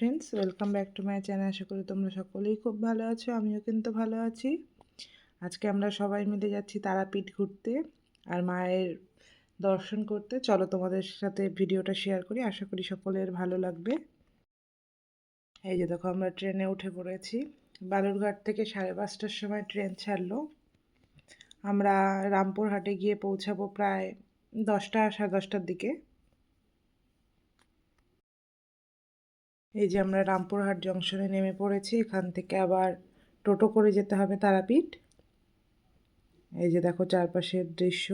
Friends welcome back to my channel আশা করি তোমরা সকলেই খুব ভালো আছো, আমিও কিন্তু ভালো আছি। আজকে আমরা সবাই মিলে যাচ্ছি তারাপীঠ ঘুরতে আর মায়ের দর্শন করতে। চলো তোমাদের সাথে ভিডিওটা শেয়ার করি, আশা করি সকলের ভালো লাগবে। এই যে দেখো, আমরা ট্রেনে উঠে পড়েছি। বালুরঘাট থেকে সাড়ে পাঁচটার সময় ট্রেন ছাড়লো। আমরা রামপুরহাটে গিয়ে পৌঁছাবো প্রায় দশটা, সাড়ে দশটার দিকে। এই যে আমরা রামপুরহাট জংশনে নেমে পড়েছি, এখান থেকে আবার টোটো করে যেতে হবে তারাপীঠ। এই যে দেখো চারপাশের দৃশ্য।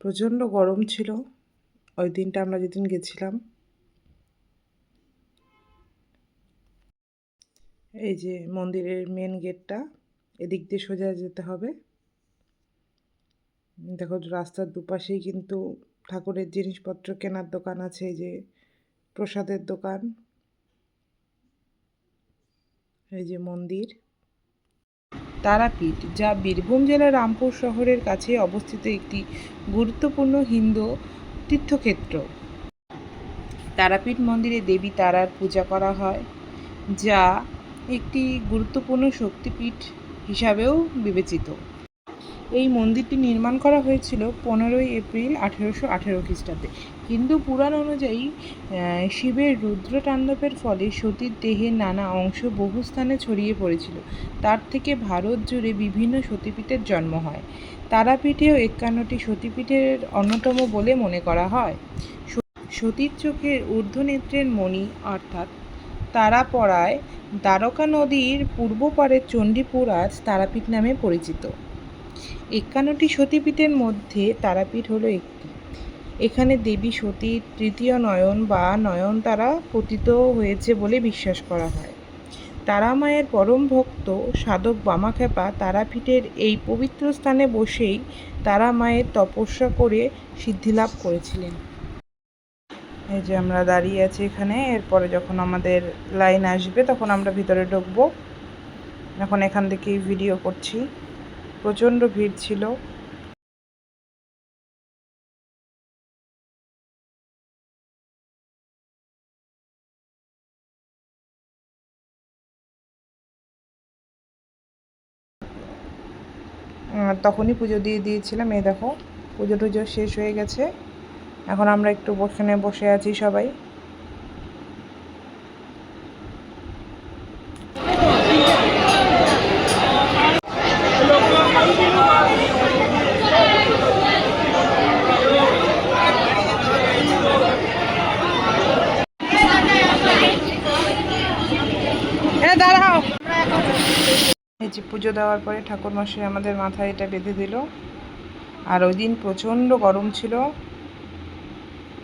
প্রচণ্ড গরম ছিল, ওই দিনটা আমরা যেদিন গেছিলাম। এই যে মন্দিরের মেন গেটটা এদিক দিয়ে সোজা যেতে হবে। দেখো রাস্তার দুপাশেই কিন্তু ঠাকুরের জিনিসপত্র কেনার দোকান আছে, এই যে প্রসাদের দোকান। এই যে মন্দির। তারাপীঠ, যা বীরভূম জেলার রামপুর শহরের কাছে অবস্থিত একটি গুরুত্বপূর্ণ হিন্দু তীর্থক্ষেত্র। তারাপীঠ মন্দিরে দেবী তারার পূজা করা হয়, যা একটি গুরুত্বপূর্ণ শক্তিপীঠ হিসাবেও বিবেচিত। এই মন্দিরটি নির্মাণ করা হয়েছিল পনেরোই এপ্রিল আঠেরোশো আঠেরো খ্রিস্টাব্দে। হিন্দু পুরাণ অনুযায়ী শিবের রুদ্র তাণ্ডবের ফলে সতীর দেহের নানা অংশ বহু স্থানে ছড়িয়ে পড়েছিল। তার থেকে ভারত জুড়ে বিভিন্ন সতীপীঠের জন্ম হয়। তারাপীঠেও একান্নটি সতীপীঠের অন্যতম বলে মনে করা হয়। সতীর চোখের ঊর্ধ্বনেত্রের মণি, অর্থাৎ তারাপড়ায় দ্বারকা নদীর পূর্ব পারে চণ্ডীপুর আজ তারাপীঠ নামে পরিচিত। একান্নটি সতীপীঠের মধ্যে তারাপীঠ হলো একটি। এখানে দেবী সতীর তৃতীয় নয়ন বা নয়ন তারা পতিত হয়েছে বলে বিশ্বাস করা হয়। তারা মায়ের পরম ভক্ত সাধক বামাখ্যাপা তারাপীঠের এই পবিত্র স্থানে বসেই তারা মায়ের তপস্যা করে সিদ্ধিলাভ করেছিলেন। এই যে আমরা দাঁড়িয়ে আছি এখানে, এরপরে যখন আমাদের লাইন আসবে তখন আমরা ভিতরে ঢুকবো। এখন এখান থেকেই ভিডিও করছি। প্রচণ্ড ভিড় ছিল। তখনই পুজো দিয়ে দিয়েছিলাম। এই দেখো, পুজো টুজো শেষ হয়ে গেছে। এখন আমরা একটু ওখানে বসে আছি সবাই। দাঁড়াও। এই যে পুজো দেওয়ার পরে ঠাকুর মশাই আমাদের মাথায় এটা বেঁধে দিল। আর ওই দিন প্রচণ্ড গরম ছিল।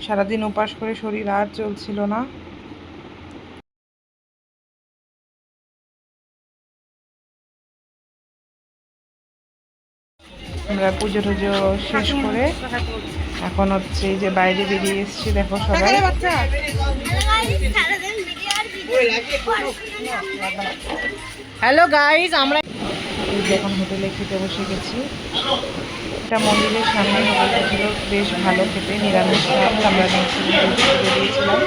সারাদিন উপাস করে শরীর আর চলছিল না। আমরা পুজো টুজো শেষ করে এখন হচ্ছে এই যে বাইরে বেরিয়ে এসেছি দেখো সবাই। হ্যালো গাইজ আমরা এখন হোটেলে খেতে বসে গেছি। এটা মন্দিরের সামনে হোটেলটা ছিল বেশ ভালো খেতে নিরামিষ ভাত আমরা নিয়েছিলাম পুজো দিয়েছিলাম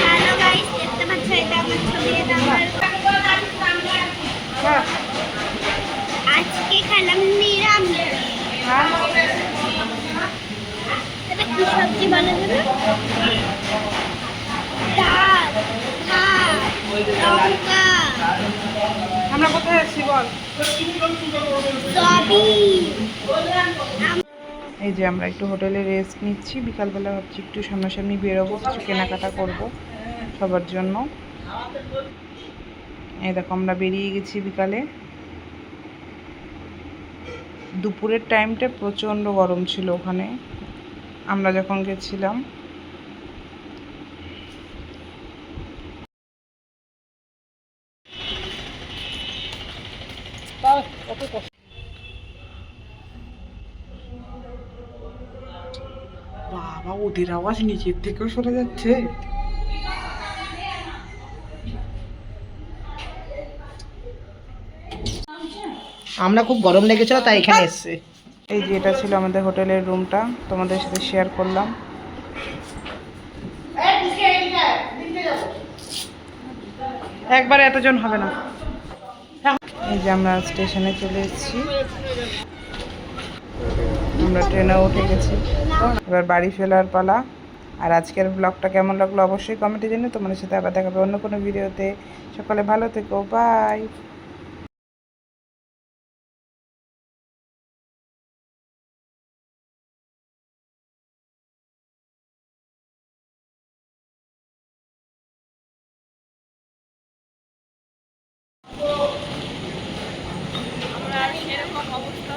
হ্যালো গাইস দেখতে পাচ্ছ এটা আমার ছবি এটা আমার হ্যাঁ আজকে খেলাম নিরামিষ হ্যাঁ এটা আমরা কোথায় আছি বল? এই যে আমরা একটু হোটেলে রেস্ট নিচ্ছি। বিকালবেলা ভাবছি একটু সামনাসামনি বেরোবো, কিছু কেনাকাটা করব সবার জন্য। এই দেখো, আমরা বেরিয়ে গেছি বিকালে। দুপুরের টাইমটা প্রচণ্ড গরম ছিল ওখানে। আমরা যখন গেছিলাম। বাবা ওদের আওয়াজ নিচের থেকেও সরে যাচ্ছে। আমরা খুব গরম লেগেছিল তাই এখানে এসেছি। এই যে এটা ছিল আমাদের হোটেলের রুমটা, তোমাদের সাথে শেয়ার করলাম। একবার এতজন হবে না। এই যে আমরা স্টেশনে চলে এসেছি। আমরা ট্রেনে উঠে গেছি। এবার বাড়ি ফেলার পালা। আর আজকের ব্লগটা কেমন লাগল অবশ্যই কমেন্টে জন্য তোমাদের সাথে আবার দেখাবে অন্য কোনো ভিডিওতে সকালে ভালো থেকো। বাই এরকম অবস্থা